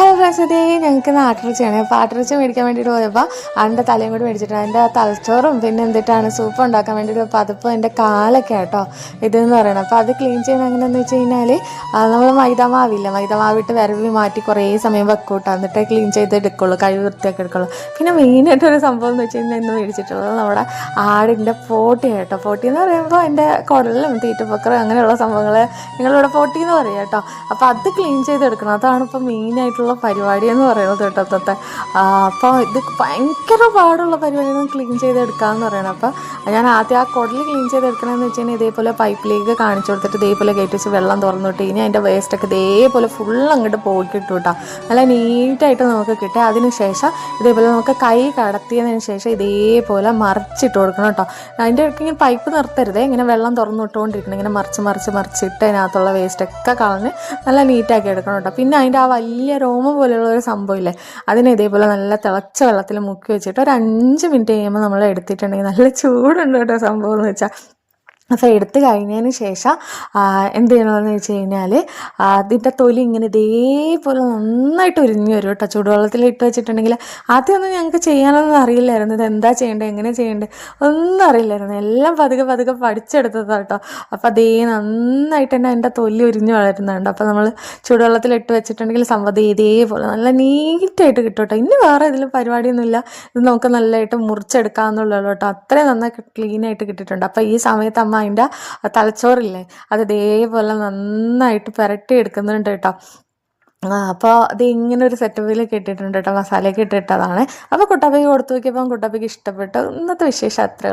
Hello friends അതേ ഞങ്ങൾക്ക് നാട്ടിറച്ചിയാണ് അപ്പോൾ ആട്ടിറച്ചി മേടിക്കാൻ വേണ്ടിയിട്ട് പോയപ്പോൾ അതിന്റെ തലയും കൂടി മേടിച്ചിട്ട് അതിന്റെ തലച്ചോറും പിന്നെ എന്തിട്ടാണ് സൂപ്പ് ഉണ്ടാക്കാൻ വേണ്ടിയിട്ട് അതിപ്പോൾ എന്റെ കാലൊക്കെ കേട്ടോ ഇതെന്ന് പറയണം അപ്പോൾ അത് ക്ലീൻ ചെയ്യുന്ന എങ്ങനെയാണെന്ന് വെച്ച് കഴിഞ്ഞാൽ നമ്മൾ മൈദമാവില്ല മൈദമാവിട്ട് വിരവി മാറ്റി കുറേ സമയം വെക്കൂട്ടാ എന്നിട്ടേ ക്ലീൻ ചെയ്ത് എടുക്കുള്ളൂ കഴിവ് വൃത്തിയൊക്കെ എടുക്കുള്ളൂ. പിന്നെ മെയിനായിട്ടൊരു സംഭവം എന്ന് വെച്ച് കഴിഞ്ഞാൽ ഇന്ന് മേടിച്ചിട്ടുള്ളത് നമ്മുടെ ആടിന്റെ പോട്ടി കേട്ടോ പോട്ടി എന്ന് പറയുമ്പോൾ എന്റെ കുടലും തീറ്റപ്പൊക്കറും അങ്ങനെയുള്ള സംഭവങ്ങൾ നിങ്ങളിവിടെ പോട്ടി എന്ന് പറയാം കേട്ടോ. അപ്പോൾ അത് ക്ലീൻ ചെയ്തെടുക്കണം. അതാണ് ഇപ്പോൾ മെയിനായിട്ടുള്ള പരിപാടി എന്ന് പറയുന്നത് കേട്ടോ അപ്പോൾ ഇത് ഭയങ്കര പാടുള്ള പരിപാടിയാണ് ക്ലീൻ ചെയ്തെടുക്കാമെന്ന് പറയണം അപ്പോൾ ഞാൻ ആദ്യം ആ കുടൽ ക്ലീൻ ചെയ്തെടുക്കണമെന്ന് വെച്ച് കഴിഞ്ഞാൽ ഇതേപോലെ പൈപ്പിലേക്ക് കാണിച്ചു കൊടുത്തിട്ട് ഇതേപോലെ കയറ്റി വെച്ച് വെള്ളം തുറന്നു വിട്ട് ഇനി അതിന്റെ വേസ്റ്റൊക്കെ ഇതേപോലെ ഫുൾ അങ്ങോട്ട് പോയി കിട്ടും കേട്ടോ. നല്ല നീറ്റായിട്ട് നമുക്ക് കിട്ടുക അതിനുശേഷം ഇതേപോലെ നമുക്ക് കൈ കടത്തിയതിന് ശേഷം ഇതേപോലെ മറിച്ചിട്ട് കൊടുക്കണം കേട്ടോ. അതിന്റെ ഇടയ്ക്ക് ഇങ്ങനെ പൈപ്പ് നിർത്തരുതേ. ഇങ്ങനെ വെള്ളം തുറന്നു വിട്ടുകൊണ്ടിരിക്കണം. ഇങ്ങനെ മറിച്ച് മറിച്ച് മറിച്ചിട്ട് അതിനകത്തുള്ള വേസ്റ്റൊക്കെ കളഞ്ഞ് നല്ല നീറ്റാക്കി എടുക്കണം കേട്ടോ. പിന്നെ അതിന്റെ ആ വലിയ രോമം പോലെയുള്ള ഒരു സംഭവം സംഭവമില്ലേ? അതിനെ ഇതേപോലെ നല്ല തിളച്ച വെള്ളത്തിൽ മുക്കി വെച്ചിട്ട് ഒരു അഞ്ച് മിനിറ്റ് കഴിയുമ്പോൾ നമ്മൾ എടുത്തിട്ടുണ്ടെങ്കിൽ നല്ല ചൂടുണ്ട് കേട്ടോ സംഭവം എന്ന് വെച്ചാൽ അപ്പോൾ എടുത്ത് കഴിഞ്ഞതിന് ശേഷം എന്ത് ചെയ്യണമെന്ന് വെച്ച് കഴിഞ്ഞാൽ അതിന്റെ തൊലി ഇങ്ങനെ ഇതേപോലെ നന്നായിട്ട് ഉരിഞ്ഞു വരും കേട്ടോ. ചൂടുവെള്ളത്തിൽ ഇട്ട് വെച്ചിട്ടുണ്ടെങ്കിൽ ആദ്യമൊന്നും ഞങ്ങൾക്ക് ചെയ്യാനൊന്നും അറിയില്ലായിരുന്നു. ഇത് എന്താ ചെയ്യേണ്ടത് എങ്ങനെ ചെയ്യേണ്ടത് ഒന്നും അറിയില്ലായിരുന്നു. എല്ലാം പതുക്കെ പതുക്കെ പഠിച്ചെടുത്തതാണ് കേട്ടോ. അപ്പോൾ അതേ നന്നായിട്ട് തന്നെ അതിന്റെ തൊലി ഉരിഞ്ഞു വളരുന്നുണ്ട്. അപ്പോൾ നമ്മൾ ചൂടുവെള്ളത്തിൽ ഇട്ട് വെച്ചിട്ടുണ്ടെങ്കിൽ സംവതി ഇതേപോലെ നല്ല നീറ്റായിട്ട് കിട്ടും കേട്ടോ. ഇനി വേറെ ഇതിലും പരിപാടിയൊന്നും പരിപാടിയൊന്നുമില്ല. ഇത് നമുക്ക് നല്ലതായിട്ട് മുറിച്ചെടുക്കാമെന്നുള്ളൂ കേട്ടോ. അത്രയും നന്നായി ക്ലീനായിട്ട് കിട്ടിയിട്ടുണ്ട്. അപ്പോൾ ഈ സമയത്ത് അമ്മ അതിന്റെ തലച്ചോറില്ലേ? അത് ഇതേപോലെ നന്നായിട്ട് പുരട്ടി എടുക്കുന്നുണ്ട് കേട്ടോ. അപ്പോൾ അത് ഇങ്ങനെ ഒരു സെറ്റപ്പിൽ കിട്ടിയിട്ടുണ്ട് കേട്ടോ മസാലയൊക്കെ ഇട്ടിട്ടതാണ്. അപ്പോൾ കുട്ടപ്പയ്ക്ക് കൊടുത്തു നോക്കിയപ്പോൾ കുട്ടപ്പയ്ക്ക് ഇഷ്ടപ്പെട്ടു. ഇന്നത്തെ വിശേഷം അത്ര